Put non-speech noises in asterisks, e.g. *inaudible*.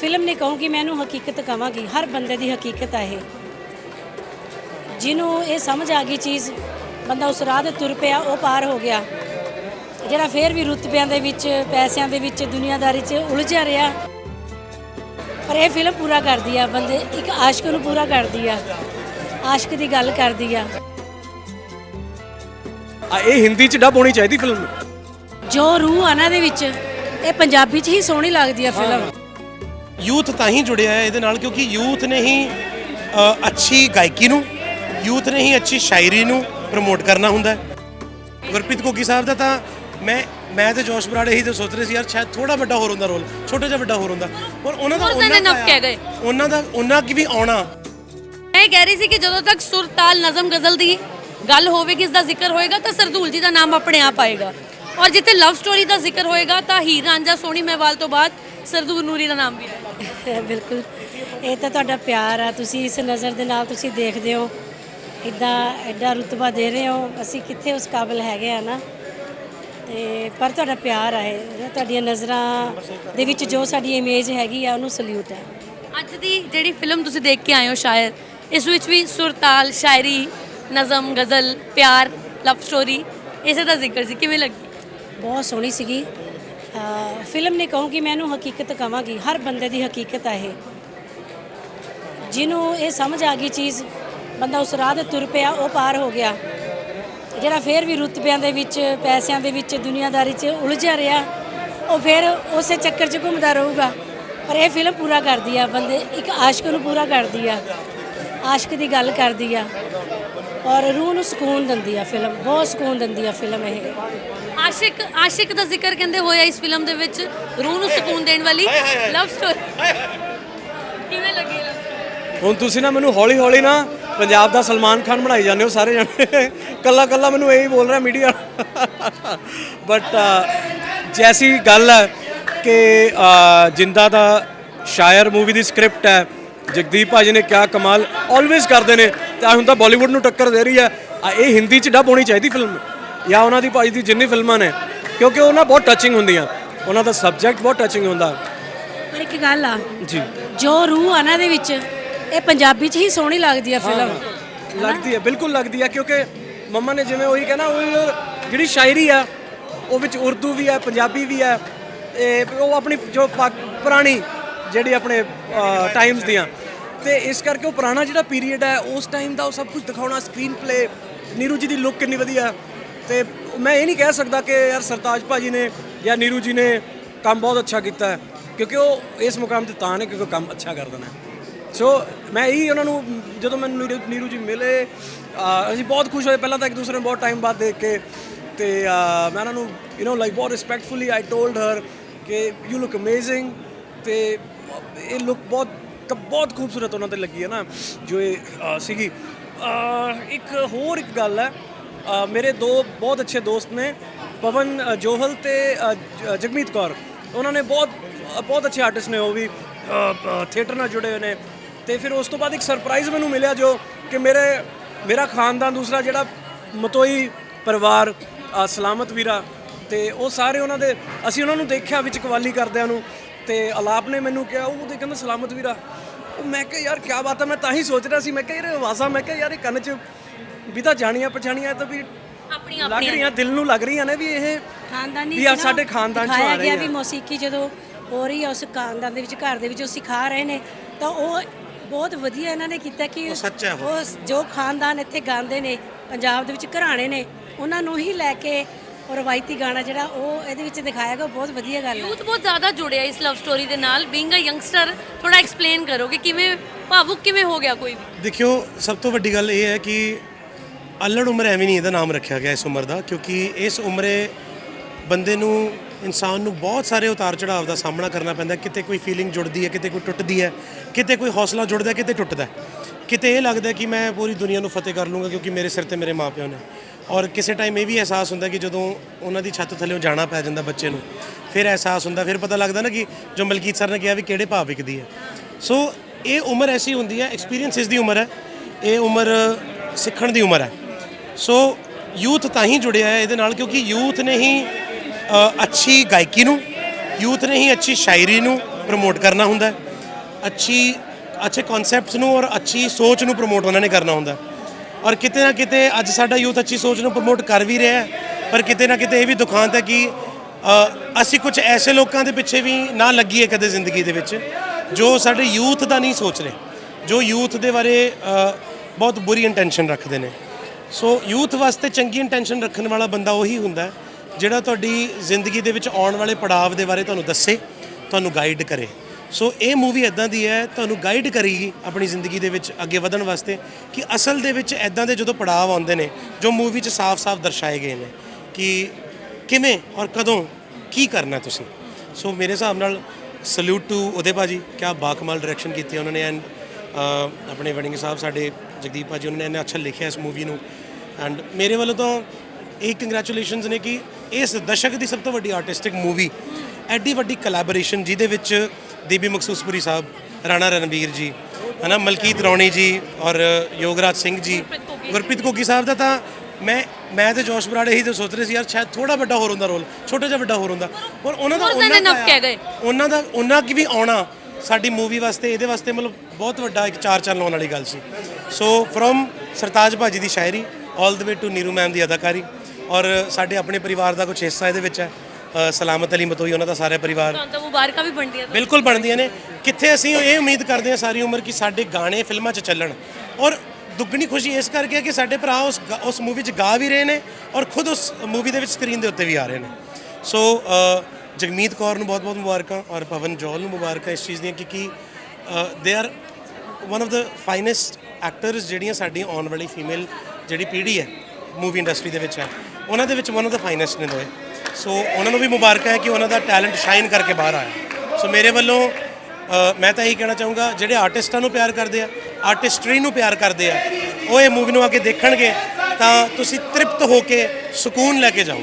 Film ਨੇ ਕਹੂੰਗੀ ਮੈਂ ਇਹਨੂੰ ਹਕੀਕਤ ਕਵਾਂਗੀ ਹਰ ਬੰਦੇ ਦੀ ਹਕੀਕਤ ਆ ਇਹ। ਜਿਹਨੂੰ ਇਹ ਸਮਝ ਆ ਗਈ ਚੀਜ਼ ਬੰਦਾ ਉਸ ਰਾਹ ਤੇ ਤੁਰ ਪਿਆ ਉਹ ਪਾਰ ਹੋ ਗਿਆ। ਜਿਹੜਾ ਫੇਰ ਵੀ ਰੁਤਬਿਆਂ ਦੇ ਵਿੱਚ ਪੈਸਿਆਂ ਦੇ ਵਿੱਚ ਦੁਨੀਆਦਾਰੀ 'ਚ ਉਲਝਿਆ ਰਿਹਾ। ਪਰ ਇਹ ਫਿਲਮ ਪੂਰਾ ਕਰਦੀ ਆ ਬੰਦੇ ਇੱਕ ਆਸ਼ਕ ਨੂੰ ਪੂਰਾ ਕਰਦੀ ਆ। ਆਸ਼ਕ ਦੀ ਗੱਲ ਕਰਦੀ ਆ। ਆ ਇਹ ਹਿੰਦੀ ਚ ਡਬ ਹੋਣੀ ਚਾਹੀਦੀ ਫਿਲਮ ਜੋ ਰੂਹ ਆ ਨਾ ਦੇ ਵਿੱਚ ਇਹ ਪੰਜਾਬੀ 'ਚ ਹੀ ਸੋਹਣੀ ਲੱਗਦੀ ਆ ਫਿਲਮ। ਯੂਥ ਤਾਂ ਹੀ ਜੁੜਿਆ ਹੈ ਇਹਦੇ ਨਾਲ ਕਿਉਂਕਿ ਯੂਥ ਨੇ ਹੀ ਅ, ਅੱਛੀ ਗਾਇਕੀ ਨੂੰ ਯੂਥ ਨੇ ਹੀ ਅੱਛੀ ਸ਼ਾਇਰੀ ਨੂੰ ਪ੍ਰਮੋਟ ਕਰਨਾ ਹੁੰਦਾ ਹੈ ਗੁਰਪ੍ਰੀਤ ਕੋਕੀ ਸਾਹਿਬ ਦਾ ਤਾਂ ਮੈਂ ਮੈਂ ਤੇ ਜੋਸ਼ ਬਰਾੜੇ ਹੀ ਤੇ ਸੋਚ ਰਹੇ ਸੀ ਯਾਰ ਸ਼ਾਇਦ ਥੋੜਾ ਵੱਡਾ ਹੋਰ ਹੁੰਦਾ ਰੋਲ ਛੋਟਾ ਜਿਹਾ ਵੱਡਾ ਹੋਰ ਹੁੰਦਾ ਪਰ ਉਹਨਾਂ ਦਾ ਹੋਰ ਤਾਂ ਉਹਨਾਂ ਕਹਿ। ਗਏ। ਉਹਨਾਂ ਦਾ ਉਹਨਾਂ ਕੀ ਵੀ ਆਉਣਾ ਮੈਂ ਇਹ ਕਹਿ ਰਹੀ ਸੀ ਕਿ ਜਦੋਂ ਤੱਕ ਸੁਰ ਤਾਲ ਨਜ਼ਮ ਗਜ਼ਲ ਦੀ ਗੱਲ ਹੋਵੇਗੀ ਇਸ ਦਾ ਜ਼ਿਕਰ ਹੋਏਗਾ ਤਾਂ ਸਰਦੂਲ ਜੀ ਦਾ ਨਾਮ ਆਪਣੇ ਆਪ ਆਏਗਾ ਔਰ ਜਿੱਥੇ ਲਵ ਸਟੋਰੀ ਦਾ ਜ਼ਿਕਰ ਹੋਏਗਾ ਤਾਂ ਹੀਰ ਰਾਂਝਾ ਸੋਹਣੀ ਮਹਿਵਾਲ ਤੋਂ ਬਾਅਦ ਸਰਦੂਲ ਨੂਰੀ ਦਾ ਨਾਮ ਵੀ ਆਏਗਾ *laughs* ਬਿਲਕੁਲ। ਇਹ ਤਾਂ ਤੁਹਾਡਾ ਪਿਆਰ ਆ। ਤੁਸੀਂ ਇਸ ਨਜ਼ਰ ਦੇ ਨਾਲ ਤੁਸੀਂ ਦੇਖਦੇ ਹੋ। ਇਦਾਂ ਐਡਾ ਰੁਤਬਾ ਦੇ ਰਹੇ ਹੋ। ਅਸੀਂ ਕਿੱਥੇ ਉਸ ਕਾਬਿਲ ਹੈਗੇ ਆ ਨਾ? ਤੇ ਪਰ ਤੁਹਾਡਾ ਪਿਆਰ ਆ ਇਹ। ਤੁਹਾਡੀਆਂ ਨਜ਼ਰਾਂ ਦੇ ਵਿੱਚ ਜੋ ਸਾਡੀ ਇਮੇਜ ਹੈਗੀ ਆ ਉਹਨੂੰ ਸਲੂਟ ਹੈ ਅੱਜ ਦੀ ਜਿਹੜੀ ਫਿਲਮ ਤੁਸੀਂ ਦੇਖ ਕੇ ਆਏ ਹੋ ਸ਼ਾਇਰ ਇਸ ਵਿੱਚ ਵੀ ਸੁਰ ਤਾਲ ਸ਼ਾਇਰੀ ਨਜ਼ਮ ਗਜ਼ਲ ਪਿਆਰ ਲਵ ਸਟੋਰੀ ਇਸੇ ਦਾ ਜ਼ਿਕਰ ਸੀ। ਕਿਵੇਂ ਲੱਗੀ? ਬਹੁਤ ਸੋਹਣੀ ਸੀਗੀ। ਫਿਲਮ ਨਹੀਂ ਕਹੂੰਗੀ ਮੈਂ ਇਹਨੂੰ ਹਕੀਕਤ ਕਹਾਂਗੀ, ਹਰ ਬੰਦੇ ਦੀ ਹਕੀਕਤ ਆ ਇਹ। ਜਿਹਨੂੰ ਇਹ ਸਮਝ ਆ ਗਈ ਚੀਜ਼, ਬੰਦਾ ਉਸ ਰਾਹ ਤੇ ਤੁਰ ਪਿਆ, ਉਹ ਪਾਰ ਹੋ ਗਿਆ। ਜਿਹੜਾ ਫੇਰ ਵੀ ਰੁਤਬਿਆਂ ਦੇ ਵਿੱਚ, ਪੈਸਿਆਂ ਦੇ ਵਿੱਚ, ਦੁਨੀਆਦਾਰੀ 'ਚ ਉਲਝਿਆ ਰਿਹਾ, ਉਹ ਫਿਰ ਉਸੇ ਚੱਕਰ 'ਚ ਘੁੰਮਦਾ ਰਹੂਗਾ। ਪਰ ਇਹ ਫਿਲਮ ਪੂਰਾ ਕਰਦੀ ਆ, ਬੰਦੇ, ਇੱਕ ਆਸ਼ਕ ਨੂੰ ਪੂਰਾ ਕਰਦੀ ਆ। ਆਸ਼ਕ ਦੀ ਗੱਲ ਕਰਦੀ ਆ। ਔਰ ਰੂਹ ਨੂੰ ਸਕੂਨ ਦਿੰਦੀ ਆ ਫਿਲਮ, ਬਹੁਤ ਸਕੂਨ ਦਿੰਦੀ ਆ ਫਿਲਮ ਇਹ। ਆਸ਼ਿਕ ਆਸ਼ਿਕ ਦਾ ਜ਼ਿਕਰ ਕਹਿੰਦੇ ਹੋਇਆ ਇਸ ਫਿਲਮ ਦੇ ਵਿੱਚ ਰੂਹ ਨੂੰ ਸਕੂਨ ਦੇਣ ਵਾਲੀ। ਲਵ ਸਟੋਰੀ ਕਿਵੇਂ ਲੱਗੀ love story? ਹੁਣ ਤੁਸੀਂ ਨਾ ਮੈਨੂੰ ਹੌਲੀ ਹੌਲੀ ਨਾ ਪੰਜਾਬ ਦਾ ਸਲਮਾਨ ਖਾਨ ਬਣਾਈ ਜਾਂਦੇ ਹੋ ਸਾਰੇ ਜਣੇ। ਕੱਲਾ ਕੱਲਾ ਮੈਨੂੰ ਇਹੀ ਬੋਲ ਰਿਹਾ ਮੀਡੀਆ। ਬਟ ਜੈਸੀ ਗੱਲ ਹੈ ਕਿ ਜਿੰਦਾ ਦਾ ਸ਼ਾਇਰ ਮੂਵੀ ਦੀ ਸਕ੍ਰਿਪਟ ਹੈ ਜਗਦੀਪ ਭਾਜੀ ਨੇ ਕਿਆ ਕਮਾਲ ਆਲਵੇਜ਼ ਕਰਦੇ ਨੇ। ਤਾਂ ਹੁਣ ਤਾਂ ਬਾਲੀਵੁੱਡ ਨੂੰ ਟੱਕਰ ਦੇ ਰਹੀ ਹੈ। ਆ ਇਹ ਹਿੰਦੀ ਚ ਡਬ ਹੋਣੀ ਚਾਹੀਦੀ ਫਿਲਮ ਜਾਂ ਉਹਨਾਂ ਦੀ ਭਾਜੀ ਦੀ ਜਿੰਨੀ ਫਿਲਮਾਂ ਨੇ ਕਿਉਂਕਿ ਉਹ ਨਾ ਬਹੁਤ ਟੱਚਿੰਗ ਹੁੰਦੀਆਂ। ਉਹਨਾਂ ਦਾ ਸਬਜੈਕਟ ਬਹੁਤ ਟੱਚਿੰਗ ਹੁੰਦਾ। ਪਰ ਇੱਕ ਗੱਲ ਆ ਜੀ। ਜੋ ਰੂਹ ਆ ਨਾ ਦੇ ਵਿੱਚ ਇਹ ਪੰਜਾਬੀ 'ਚ ਹੀ ਸੋਹਣੀ ਲੱਗਦੀ ਆ ਫਿਲਮ ਲੱਗਦੀ ਹੈ ਬਿਲਕੁਲ ਲੱਗਦੀ ਹੈ ਕਿਉਂਕਿ ਮੰਮਾ ਨੇ ਜਿਵੇਂ ਉਹੀ ਕਹਿਣਾ ਉਹ ਜਿਹੜੀ ਸ਼ਾਇਰੀ ਆ ਉਹ ਵਿੱਚ ਉਰਦੂ ਵੀ ਹੈ ਪੰਜਾਬੀ ਵੀ ਹੈ ਇਹ ਉਹ ਆਪਣੀ ਜੋ ਪੁਰਾਣੀ ਜਿਹੜੀ ਆਪਣੇ ਟਾਈਮਸ ਦੀਆਂ। ਤੇ ਇਸ ਕਰਕੇ ਉਹ ਪੁਰਾਣਾ ਜਿਹੜਾ ਪੀਰੀਅਡ ਹੈ ਉਸ ਟਾਈਮ ਦਾ ਉਹ ਸਭ ਕੁਝ ਦਿਖਾਉਣਾ ਸਕਰੀਨ ਪਲੇ ਨੀਰੂ ਜੀ ਦੀ ਲੁੱਕ ਕਿੰਨੀ ਵਧੀਆ। ਤੇ ਮੈਂ ਇਹ ਨਹੀਂ ਕਹਿ ਸਕਦਾ ਕਿ ਯਾਰ ਸਰਤਾਜ ਭਾਜੀ ਨੇ ਜਾਂ ਨੀਰੂ ਜੀ ਨੇ ਕੰਮ ਬਹੁਤ ਅੱਛਾ ਕੀਤਾ ਹੈ, ਕਿਉਂਕਿ ਉਹ ਇਸ ਮੁਕਾਮ ਤੇ ਤਾਂ ਨੇ ਕਿਉਂਕਿ ਕੰਮ ਅੱਛਾ ਕਰ ਦੇਣਾ ਸੋ ਮੈਂ ਇਹੀ ਉਹਨਾਂ ਨੂੰ ਜਦੋਂ ਮੈਨੂੰ ਨੀਰੂ ਨੀਰੂ ਜੀ ਮਿਲੇ ਅਸੀਂ ਬਹੁਤ ਖੁਸ਼ ਹੋਏ। ਪਹਿਲਾਂ ਤਾਂ ਇੱਕ ਦੂਸਰੇ ਨੂੰ ਬਹੁਤ ਟਾਈਮ ਬਾਅਦ ਦੇਖ ਕੇ ਤੇ ਮੈਂ ਉਹਨਾਂ ਨੂੰ ਯੂ نو ਲਾਈਕ ਬਹੁਤ ਰਿਸਪੈਕਟਫੁਲੀ ਆਈ ਟੋਲਡ ਹਰ ਕਿ ਯੂ ਲੁੱਕ ਅਮੇਜ਼ਿੰਗ ਤੇ ਇਹ ਲੁੱਕ ਬਹੁਤ ਬਹੁਤ ਖੂਬਸੂਰਤ ਉਹਨਾਂ ਤੇ ਲੱਗੀ ਹੈ ਨਾ, ਜੋ ਇਹ ਸੀਗੀ। ਇੱਕ ਹੋਰ ਇੱਕ ਗੱਲ ਹੈ ਮੇਰੇ ਦੋ ਬਹੁਤ ਅੱਛੇ ਦੋਸਤ ਨੇ, ਪਵਨ ਜੋਹਲ ਤੇ ਜ- ਜਗਮੀਤ ਕੌਰ। ਉਹਨਾਂ ਨੇ ਬਹੁਤ ਬਹੁਤ ਅੱਛੇ ਆਰਟਿਸਟ ਨੇ ਉਹ ਵੀ ਥੀਏਟਰ ਨਾਲ ਜੁੜੇ ਹੋਏ ਨੇ। ਤੇ ਫਿਰ ਉਸ ਤੋਂ ਬਾਅਦ ਇੱਕ ਸਰਪ੍ਰਾਈਜ਼ ਮੈਨੂੰ ਮਿਲਿਆ ਜੋ ਕਿ ਮੇਰੇ, ਮੇਰਾ ਖਾਨਦਾਨ ਦੂਸਰਾ ਜਿਹੜਾ ਮਤੋਈ ਪਰਿਵਾਰ ਸਲਾਮਤ ਵੀਰਾ। ਤੇ ਉਹ ਸਾਰੇ ਉਹਨਾਂ ਦੇ, ਅਸੀਂ ਉਹਨਾਂ ਨੂੰ ਦੇਖਿਆ ਵਿੱਚ ਕਵਾਲੀ ਕਰਦਿਆਂ ਨੂੰ। ਤੇ ਅਲਾਪ ਨੇ ਮੈਨੂੰ ਕਿਹਾ, ਉਹ ਤੇ ਕਹਿੰਦਾ ਸਲਾਮਤ ਵੀਰਾ। ਉਹ ਮੈਂ ਕਿਹਾ, ਯਾਰ ਕੀ ਬਾਤ ਹੈ ਮੈਂ ਤਾਂ ਹੀ ਸੋਚ ਰਿਹਾ ਸੀ। ਮੈਂ ਕਿਹਾ, ਯਾਰ ਆਵਾਜ਼ਾਂ, ਮੈਂ ਕਿਹਾ, ਯਾਰ ਇਹ ਕੰਨ 'ਚ ਵੀ ਤਾਂ ਜਾਣੀਆਂ ਪਛਾਣੀਆਂ ਤਾਂ ਵੀ ਆਪਣੀਆਂ ਲੱਗ ਰਹੀਆਂ ਦਿਲ ਨੂੰ ਲੱਗ ਰਹੀਆਂ ਨੇ ਵੀ ਇਹ ਖਾਨਦਾਨੀ ਵੀ ਆ ਸੀ ਨਾ, ਸਾਡੇ ਖਾਨਦਾਨ ਚੋਂ ਆ ਦਿਖਾਇਆ ਰਹੇ ਗਿਆ ਆ। ਵੀ ਮੌਸੀਕੀ ਜਦੋਂ ਹੋ ਰਹੀ ਹੈ ਉਸ ਖਾਨਦਾਨ ਦੇ ਵਿੱਚ ਘਰ ਦੇ ਵਿੱਚ ਉਹ ਸਿਖਾ ਰਹੇ ਨੇ ਤਾਂ ਉਹ ਬਹੁਤ ਵਧੀਆ ਇਹਨਾਂ ਨੇ ਕੀਤਾ ਕਿ ਉਹ ਸੱਚ ਹੈ ਉਹ। ਉਹ ਜੋ ਖਾਨਦਾਨ ਇੱਥੇ ਗਾਉਂਦੇ ਨੇ ਪੰਜਾਬ ਦੇ ਵਿੱਚ ਘਰਾਣੇ ਨੇ ਉਹਨਾਂ ਨੂੰ ਹੀ ਲੈ ਕੇ ਉਹ ਰਵਾਇਤੀ ਗਾਣਾ ਜਿਹੜਾ ਉਹ ਇਹਦੇ ਵਿੱਚ ਦਿਖਾਇਆ ਗਿਆ ਬਹੁਤ ਵਧੀਆ ਗੱਲ ਹੈ ਯੂਥ ਬਹੁਤ ਜ਼ਿਆਦਾ ਜੁੜਿਆ ਇਸ ਲਵ ਸਟੋਰੀ ਦੇ ਨਾਲ ਬੀਇੰਗ ਅ ਯੰਗਸਟਰ ਥੋੜਾ ਐਕਸਪਲੇਨ ਕਰੋ ਕਿ ਕਿਵੇਂ ਭਾਵੁਕ ਕਿਵੇਂ ਹੋ ਗਿਆ ਕੋਈ ਵੀ ਦੇਖਿਓ ਸਭ ਤੋਂ ਵੱਡੀ ਗੱਲ ਇਹ ਹੈ ਕਿ ਅਲੜ ਉਮਰ ਐਵੇਂ ਨਹੀਂ ਇਹਦਾ ਨਾਮ ਰੱਖਿਆ ਗਿਆ ਇਸ ਉਮਰ ਦਾ, ਕਿਉਂਕਿ ਇਸ ਉਮਰੇ ਬੰਦੇ ਨੂੰ, ਇਨਸਾਨ ਨੂੰ ਬਹੁਤ ਸਾਰੇ ਉਤਾਰ ਚੜਾਵ ਦਾ ਸਾਹਮਣਾ ਕਰਨਾ ਪੈਂਦਾ ਕਿਤੇ ਕੋਈ ਫੀਲਿੰਗ ਜੁੜਦੀ ਹੈ, ਕਿਤੇ ਕੋਈ ਟੁੱਟਦੀ ਹੈ, ਕਿਤੇ ਕੋਈ ਹੌਸਲਾ ਜੁੜਦਾ ਕਿਤੇ ਟੁੱਟਦਾ ਕਿਤੇ ਇਹ ਲੱਗਦਾ ਕਿ ਮੈਂ ਪੂਰੀ ਦੁਨੀਆ ਨੂੰ ਫਤਿਹ ਕਰ ਲੂੰਗਾ ਕਿਉਂਕਿ ਮੇਰੇ ਸਿਰ ਤੇ ਮੇਰੇ ਮਾਪਿਆਂ ਨੇ। ਔਰ ਕਿਸੇ ਟਾਈਮ ਇਹ ਵੀ ਅਹਿਸਾਸ ਹੁੰਦਾ ਕਿ ਜਦੋਂ ਉਹਨਾਂ ਦੀ ਛੱਤ ਥੱਲੇੋਂ ਜਾਣਾ ਪੈ ਜਾਂਦਾ ਬੱਚੇ ਨੂੰ, ਫਿਰ ਅਹਿਸਾਸ ਹੁੰਦਾ, ਫਿਰ ਪਤਾ ਲੱਗਦਾ ਨਾ ਕਿ ਜੋ ਮਲਕੀਤ ਸਰ ਨੇ ਕਿਹਾ ਵੀ ਕਿਹੜੇ ਭਾਵ ਵਿਕਦੀ ਹੈ। ਸੋ ਇਹ ਉਮਰ ਐਸੀ ਹੁੰਦੀ ਹੈ ਐਕਸਪੀਰੀਅੰਸ ਇਸ ਦੀ ਉਮਰ ਹੈ, ਇਹ ਉਮਰ ਸਿੱਖਣ ਦੀ ਉਮਰ ਹੈ। ਸੋ ਯੂਥ ਤਾਂ ਹੀ ਜੁੜਿਆ ਹੈ ਇਹਦੇ ਨਾਲ, ਕਿਉਂਕਿ ਯੂਥ ਨੇ ਹੀ ਅੱਛੀ ਗਾਇਕੀ ਨੂੰ, ਯੂਥ ਨੇ ਹੀ ਅੱਛੀ ਸ਼ਾਇਰੀ ਨੂੰ ਪ੍ਰਮੋਟ ਕਰਨਾ ਹੁੰਦਾ ਹੈ। ਅੱਛੀ, ਅੱਛੇ ਕਨਸੈਪਟਸ ਨੂੰ ਔਰ ਅੱਛੀ ਸੋਚ ਨੂੰ ਪ੍ਰਮੋਟ ਉਹਨਾਂ ਨੇ ਕਰਨਾ ਹੁੰਦਾ ਔਰ ਕਿਤੇ ਨਾ ਕਿਤੇ ਅੱਜ ਸਾਡਾ ਯੂਥ ਅੱਛੀ ਸੋਚ ਨੂੰ ਪ੍ਰਮੋਟ ਕਰ ਵੀ ਰਿਹਾ ਹੈ, ਪਰ ਕਿਤੇ ਨਾ ਕਿਤੇ ਇਹ ਵੀ ਦੁਖਾਂਤ ਹੈ ਕਿ ਅਸੀਂ ਕੁਝ ਐਸੇ ਲੋਕਾਂ ਦੇ ਪਿੱਛੇ ਵੀ ਨਾ ਲੱਗੀਏ ਕਦੇ ਜ਼ਿੰਦਗੀ ਦੇ ਵਿੱਚ, ਜੋ ਸਾਡੇ ਯੂਥ ਦਾ ਨਹੀਂ ਸੋਚ ਰਹੇ, ਜੋ ਯੂਥ ਦੇ ਬਾਰੇ ਬਹੁਤ ਬੁਰੀ ਇੰਟੈਂਸ਼ਨ ਰੱਖਦੇ ਨੇ। ਸੋ ਯੂਥ ਵਾਸਤੇ ਚੰਗੀ ਇੰਟੈਂਸ਼ਨ ਰੱਖਣ ਵਾਲਾ ਬੰਦਾ ਉਹੀ ਹੁੰਦਾ ਜਿਹੜਾ ਤੁਹਾਡੀ ਜ਼ਿੰਦਗੀ ਦੇ ਵਿੱਚ ਆਉਣ ਵਾਲੇ ਪੜਾਅ ਦੇ ਬਾਰੇ ਤੁਹਾਨੂੰ ਦੱਸੇ, ਤੁਹਾਨੂੰ ਗਾਈਡ ਕਰੇ। ਸੋ ਇਹ ਮੂਵੀ ਇਦਾਂ ਦੀ ਹੈ, ਤੁਹਾਨੂੰ ਗਾਈਡ ਕਰੇਗੀ ਆਪਣੀ ਜ਼ਿੰਦਗੀ ਦੇ ਵਿੱਚ ਅੱਗੇ ਵਧਣ ਵਾਸਤੇ ਕਿ ਅਸਲ ਦੇ ਵਿੱਚ ਇਦਾਂ ਦੇ ਜਦੋਂ ਪੜਾਅ ਆਉਂਦੇ ਨੇ, ਜੋ ਮੂਵੀ 'ਚ ਸਾਫ਼-ਸਾਫ਼ ਦਰਸਾਏ ਗਏ ਨੇ ਕਿ ਕਿਵੇਂ ਔਰ ਕਦੋਂ ਕੀ ਕਰਨਾ ਤੁਸੀਂ। ਸੋ ਮੇਰੇ ਹਿਸਾਬ ਨਾਲ ਸਲੂਟ ਟੂ ਉਹਦੇ ਭਾਜੀ, ਕਿਆ ਬਾਕਮਾਲ ਡਾਇਰੈਕਸ਼ਨ ਕੀਤੀ ਉਹਨਾਂ ਨੇ ਐਂਡ ਆਪਣੇ ਵੜਿੰਗ ਸਾਹਿਬ ਸਾਡੇ ਜਗਦੀਪ ਭਾਜੀ ਉਹਨਾਂ ਨੇ ਇੰਨਾ ਅੱਛਾ ਲਿਖਿਆ ਇਸ ਮੂਵੀ ਨੂੰ। ਐਂਡ ਮੇਰੇ ਵੱਲੋਂ ਤਾਂ ਇਹ ਕੰਗ੍ਰੈਚੁਲੇਸ਼ਨਸ ਨੇ ਕਿ ਇਸ ਦਸ਼ਕ ਦੀ ਸਭ ਤੋਂ ਵੱਡੀ ਆਰਟਿਸਟਿਕ ਮੂਵੀ ਐਡੀ ਵੱਡੀ ਕੋਲੈਬੋਰੇਸ਼ਨ ਜਿਹਦੇ ਵਿੱਚ ਦੇਬੀ ਮਕਸੂਸਪੁਰੀ ਸਾਹਿਬ ਰਾਣਾ ਰਣਵੀਰ ਜੀ ਹਨਾ ਮਲਕੀਤ ਰੌਣੀ ਜੀ ਔਰ ਯੋਗਰਾਜ ਸਿੰਘ ਜੀ ਗੁਰਪ੍ਰੀਤ ਕੋਕੀ ਸਾਹਿਬ। ਦਾ ਤਾਂ ਮੈਂ ਮੈਂ ਤੇ ਜੋਸ਼ ਬਰਾੜ ਇਹੀ ਤਾਂ ਸੋਚ ਰਹੇ ਸੀ ਯਾਰ ਸ਼ਾਇਦ ਥੋੜਾ ਵੱਡਾ ਹੋਰ ਹੁੰਦਾ ਰੋਲ ਛੋਟਾ ਜਿਹਾ ਵੱਡਾ ਹੋਰ ਹੁੰਦਾ। ਪਰ ਉਹਨਾਂ ਦਾ ਉਹਨਾਂ ਦਾ ਉਹਨਾਂ ਕੀ ਵੀ ਆਉਣਾ ਸਾਡੀ ਮੂਵੀ ਵਾਸਤੇ ਇਹਦੇ ਵਾਸਤੇ ਮਤਲਬ ਬਹੁਤ ਵੱਡਾ ਇੱਕ ਚਾਰ ਚੰਨ ਲਾਉਣ ਵਾਲੀ ਗੱਲ ਸੀ। ਸੋ ਫਰੋਮ ਸਰਤਾਜ ਭਾਜੀ ਦੀ ਸ਼ਾਇਰੀ 올 the way to Neeru ma'am ਦੀ ਅਦਾਕਾਰੀ ਔਰ ਸਾਡੇ ਆਪਣੇ ਪਰਿਵਾਰ ਦਾ ਕੁਝ ਹਿੱਸਾ ਇਹਦੇ ਵਿੱਚ ਹੈ। ਸਲਾਮਤ ਅਲੀ ਮਤੋਈ ਉਹਨਾਂ ਦਾ ਸਾਰੇ ਪਰਿਵਾਰ। ਤਾਂ ਮੁਬਾਰਕਾਂ ਵੀ ਬਣਦੀਆਂ ਬਿਲਕੁਲ ਬਣਦੀਆਂ ਨੇ। ਕਿੱਥੇ ਅਸੀਂ ਇਹ ਉਮੀਦ ਕਰਦੇ ਹਾਂ ਸਾਰੀ ਉਮਰ ਕਿ ਸਾਡੇ ਗਾਣੇ ਫਿਲਮਾਂ 'ਚ ਚੱਲਣ। ਔਰ ਦੁੱਗਣੀ ਖੁਸ਼ੀ ਇਸ ਕਰਕੇ ਕਿ ਸਾਡੇ ਭਰਾ ਉਸ ਉਸ ਮੂਵੀ 'ਚ ਗਾ ਵੀ ਰਹੇ ਨੇ ਔਰ ਖੁਦ ਉਸ ਮੂਵੀ ਦੇ ਵਿੱਚ ਸਕਰੀਨ ਦੇ ਉੱਤੇ ਵੀ ਆ ਰਹੇ ਨੇ। ਸੋ ਜਗਮੀਤ ਕੌਰ ਨੂੰ ਬਹੁਤ-ਬਹੁਤ ਮੁਬਾਰਕਾਂ ਔਰ ਪਵਨ ਜੋਲ ਨੂੰ ਮੁਬਾਰਕਾਂ ਇਸ ਚੀਜ਼ ਦੀਆਂ ਕਿਉਂਕਿ they are one of the finest actors ਜਿਹੜੀਆਂ ਸਾਡੀਆਂ ਆਉਣ ਵਾਲੀ ਫੀਮੇਲ ਜਿਹੜੀ ਪੀੜ੍ਹੀ ਹੈ ਮੂਵੀ ਇੰਡਸਟਰੀ ਦੇ ਵਿੱਚ ਹੈ। ਉਹਨਾਂ ਦੇ ਵਿੱਚ ਵਨ ਆਫ ਦਾ ਫਾਈਨੈਸਟ ਨੇ ਦੋਏ ਸੋ ਉਹਨਾਂ ਨੂੰ ਵੀ ਮੁਬਾਰਕਾਂ ਹੈ ਕਿ ਉਹਨਾਂ ਦਾ ਟੈਲੈਂਟ ਸ਼ਾਈਨ ਕਰਕੇ ਬਾਹਰ ਆਇਆ। ਸੋ ਮੇਰੇ ਵੱਲੋਂ ਮੈਂ ਤਾਂ ਇਹੀ ਕਹਿਣਾ ਚਾਹੂੰਗਾ, ਜਿਹੜੇ ਆਰਟਿਸਟਾਂ ਨੂੰ ਪਿਆਰ ਕਰਦੇ ਆ ਆਰਟਿਸਟਰੀ ਨੂੰ ਪਿਆਰ ਕਰਦੇ ਆ, ਉਹ ਇਹ ਮੂਵੀ ਨੂੰ ਆ ਕੇ ਦੇਖਣਗੇ, ਤਾਂ ਤੁਸੀਂ ਤ੍ਰਿਪਤ ਹੋ ਕੇ ਸਕੂਨ ਲੈ ਕੇ ਜਾਓ।